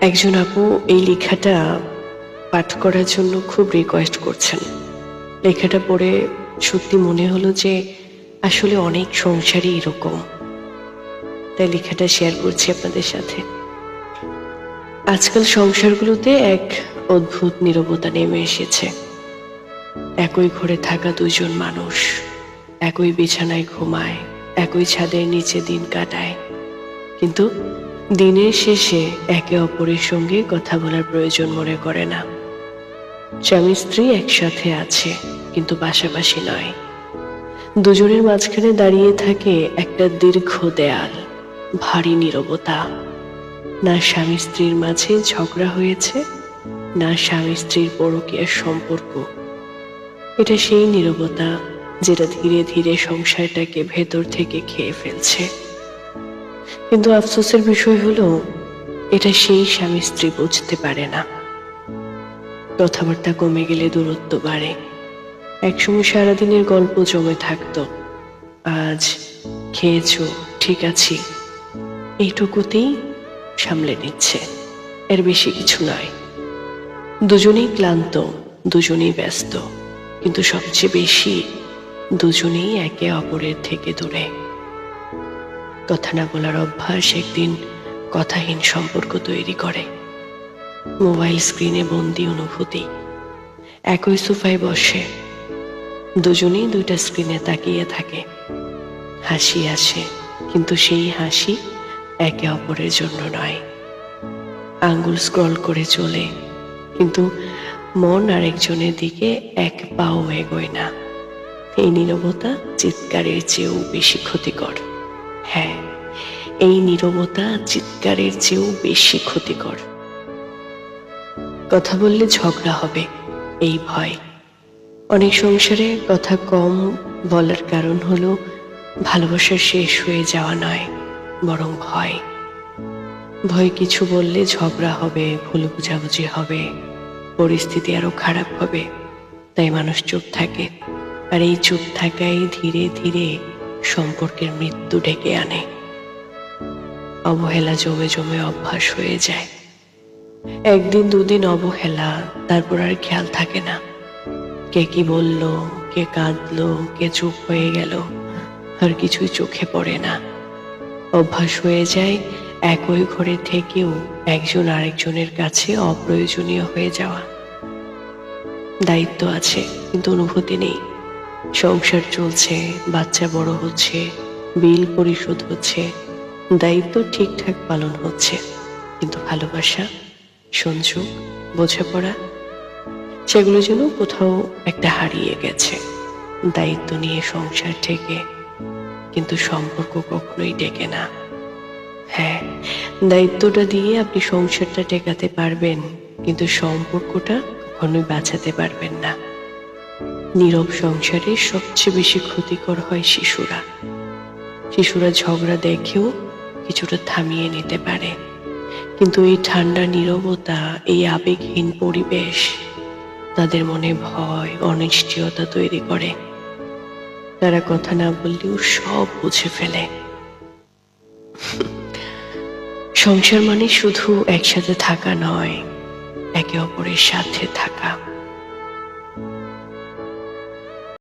একজন আপু এই লেখাটা পাঠ করার জন্য খুব রিকোয়েস্ট করছেন। লেখাটা পড়ে সত্যি মনে হলো যে আসলে অনেক সংসারই এরকম। তাই লেখাটা শেয়ার করছি আপনাদের সাথে। আজকাল সংসারগুলোতে এক অদ্ভুত নীরবতা নেমে এসেছে। একই ঘরে থাকা দুজন মানুষ, একই বিছানায় ঘুমায়, একই ছাদের নিচে দিন কাটায়। কিন্তু দিনের শেষে একে অপরের সঙ্গে কথা বলার প্রয়োজন মনে করে না। স্বামী স্ত্রী একসাথে আছে, কিন্তু পাশাপাশি নয়। দুজনের মাঝখানে দাঁড়িয়ে থাকে একটা দীর্ঘ দেয়াল, ভারী নীরবতা। না স্বামী স্ত্রীর মাঝে ঝগড়া হয়েছে, না স্বামী স্ত্রীর পরকীয়ার সম্পর্ক। এটা সেই নীরবতা যেটা ধীরে ধীরে সংসারটাকে ভেতর থেকে খেয়ে ফেলছে। কিন্তু আফসোসের বিষয় হলো, এটা সেই স্বামী স্ত্রী বুঝতে পারে না। কথাবার্তা কমে গেলে দূরত্ব বাড়ে। একসময় সারাদিনের গল্প জমে থাকতো, আজ খেয়েছ, ঠিক আছি। এইটুকুতেই সামলে নিচ্ছে। এর বেশি কিছু নয়। দুজনেই ক্লান্ত, দুজনেই ব্যস্ত, কিন্তু সবচেয়ে বেশি দুজনেই একে অপরের থেকে দূরে। কথা না বলার অভ্যাস একদিন কথাহীন সম্পর্ক তৈরি করে। মোবাইল স্ক্রিনে বন্দি অনুভূতি। একই সোফায় বসে। দুজনেই দুইটা স্ক্রিনে তাকিয়ে থাকে। হাসি আসে, কিন্তু সেই হাসি একে অপরের জন্য নয়। আঙ্গুল স্ক্রল করে চলে, কিন্তু মন আরেকজনের দিকে এক পাও এগোয় না। এই নীরবতা চিৎকারের চেয়েও বেশি ক্ষতিকর। হ্যাঁ এই নীরবতা চিৎকারের চেয়েও বেশি ক্ষতিকর। কথা বললে ঝগড়া হবে, এই ভয়। অনেক সংসারে কথা কম বলার কারণ হলো ভালোবাসা শেষ হয়ে যাওয়া নয়, বরং ভয়। ভয় কিছু বললে ঝগড়া হবে, ভুল বুঝাবুঝি হবে, পরিস্থিতি আরও খারাপ হবে, তাই মানুষ চুপ থাকে। আর এই চুপ থাকাই ধীরে ধীরে সম্পর্কের মৃত্যু ডেকে আনে। অবহেলা জমে জমে অভ্যাস হয়ে যায়। একদিন, দুদিন অবহেলা, তারপর আর খেয়াল থাকে না। কে কি বলল, কে কাঁদলো, কে চুপ হয়ে গেল, আর কিছুই চোখে পড়ে না। অভ্যাস হয়ে যায়, একই ঘরে থেকেও একজন আরেকজনের কাছে অপ্রয়োজনীয় হয়ে যাওয়া। দায়িত্ব আছে, কিন্তু অনুভূতি নেই। সংসার চলছে, বাচ্চা বড় হচ্ছে, বিল পরিশোধ হচ্ছে, দায়িত্ব ঠিকঠাক পালন হচ্ছে। কিন্তু ভালোবাসা, সংযোগ, বোঝাপড়া, সেগুলো যেন কোথাও একটা হারিয়ে গেছে। দায়িত্ব নিয়ে সংসার ঠেকে, কিন্তু সম্পর্ক কখনোই টেকে না। হ্যাঁ দায়িত্বটা দিয়ে আপনি সংসারটা টেকাতে পারবেন, কিন্তু সম্পর্কটা কখনোই বাঁচাতে পারবেন না। নীরব সংসারে সবচেয়ে বেশি ক্ষতিকর হয় শিশুরা। শিশুরা ঝগড়া দেখেও কিছুটা থামিয়ে নিতে পারে। কিন্তু এই ঠান্ডা নীরবতা, এই আবেগহীন পরিবেশ তাদের মনে ভয়, অনিশ্চয়তা তৈরি করে। তারা কথা না বললেও সব বুঝে ফেলে। সংসার মানে শুধু একসাথে থাকা নয়, একে অপরের সাথে থাকা।